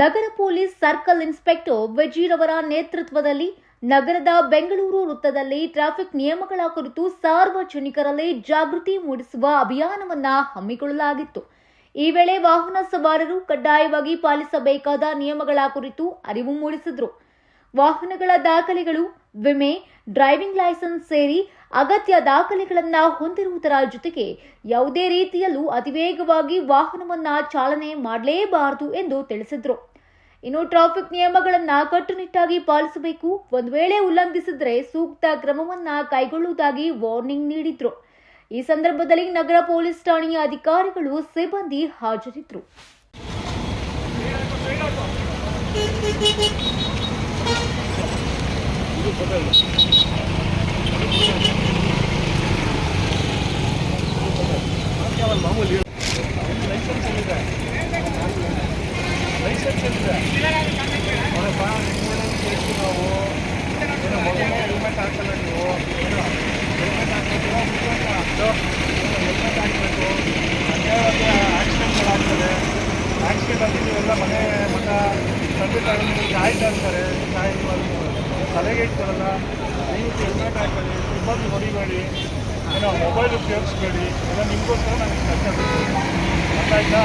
ನಗರ police circle inspector ವಜೀರವರ ನೇತೃತ್ವದಲ್ಲಿ ನಗರದ ಬೆಂಗಳೂರು ವೃತ್ತದಲ್ಲಿ ಟ್ರಾಫಿಕ್ ನಿಯಮಗಳ ಕುರಿತು ಸಾರ್ವಜನಿಕರಲ್ಲಿ ಜಾಗೃತಿ ಮೂಡಿಸುವ ಅಭಿಯಾನವನ್ನ ಹಮ್ಮಿಕೊಳ್ಳಲಾಗಿತ್ತು. ಈ ವೇಳೆ ವಾಹನ ಸವಾರರು ಕಡ್ಡಾಯವಾಗಿ ಪಾಲಿಸಬೇಕಾದ ನಿಯಮಗಳ ಕುರಿತು ಅರಿವು ಮೂಡಿಸಿದ್ರು. ವಾಹನಗಳ ದಾಖಲೆಗಳು ವಿಮೆ, ಡ್ರೈವಿಂಗ್ ಲೈಸೆನ್ಸ್ ಸೇರಿ ಅಗತ್ಯ ದಾಖಲೆಗಳನ್ನು ಹೊಂದಿರುವುದರ ಜೊತೆಗೆ ಯಾವುದೇ ರೀತಿಯಲ್ಲೂ ಅತಿವೇಗವಾಗಿ ವಾಹನವನ್ನು ಚಾಲನೆ ಮಾಡಲೇಬಾರದು ಎಂದು ತಿಳಿಸಿದರು. ಇನ್ನು ಟ್ರಾಫಿಕ್ ನಿಯಮಗಳನ್ನು ಕಟ್ಟುನಿಟ್ಟಾಗಿ ಪಾಲಿಸಬೇಕು. ಒಂದು ವೇಳೆ ಉಲ್ಲಂಘಿಸಿದರೆ ಸೂಕ್ತ ಕ್ರಮವನ್ನು ಕೈಗೊಳ್ಳುವುದಾಗಿ ವಾರ್ನಿಂಗ್ ನೀಡಿದ್ರು. ಈ ಸಂದರ್ಭದಲ್ಲಿ ನಗರ ಪೊಲೀಸ್ ಠಾಣೆಯ ಅಧಿಕಾರಿಗಳು ಸಿಬ್ಬಂದಿ ಹಾಜರಿದ್ದರು ಲೈಸೆನ್ಸ್ ಇದೆ ನೋಡಪ್ಪ ಇನ್ಶೂರೆನ್ಸ್ ಕೇಳ್ತೀವಿ ನಾವು ಹೆಲ್ಮೆಟ್ ಹಾಕಲ್ಲ ನೀವು ಹೆಲ್ಮೆಟ್ ಹಾಕಬೇಕು ಹೆಲ್ಮೆಟ್ ಹಾಕಬೇಕು ಅನ್ಯಾಯವಾಗಿ ಆಕ್ಸಿಡೆಂಟ್ಗಳಾಗ್ತದೆ ಆಕ್ಸಿಡೆಂಟ್ ಆಗಿದ್ದು ಎಲ್ಲ ಮನೆ ಮಠ ತಂದೆ ತಾಯಿ ಕಾಯ್ತಾ ಇರ್ತಾರೆ ಕಾಯ್ದು ತಲೆಗೆ ಇಟ್ಕೊಳ್ಳಲ್ಲ ದಯವಿಟ್ಟು ಹೆಲ್ಮೆಟ್ ಹಾಕೊಳ್ಳಿ ಸಿಬ್ಬಂದಿ ಹೊಡಿಬೇಡಿ ಏನೋ ಮೊಬೈಲ್ ಉಪಯೋಗಿಸ್ಬೇಡಿ ಎಲ್ಲ ನಿಮಗೋಸ್ಕರ ನಾನು ಕಷ್ಟ ಆಯ್ತಾ?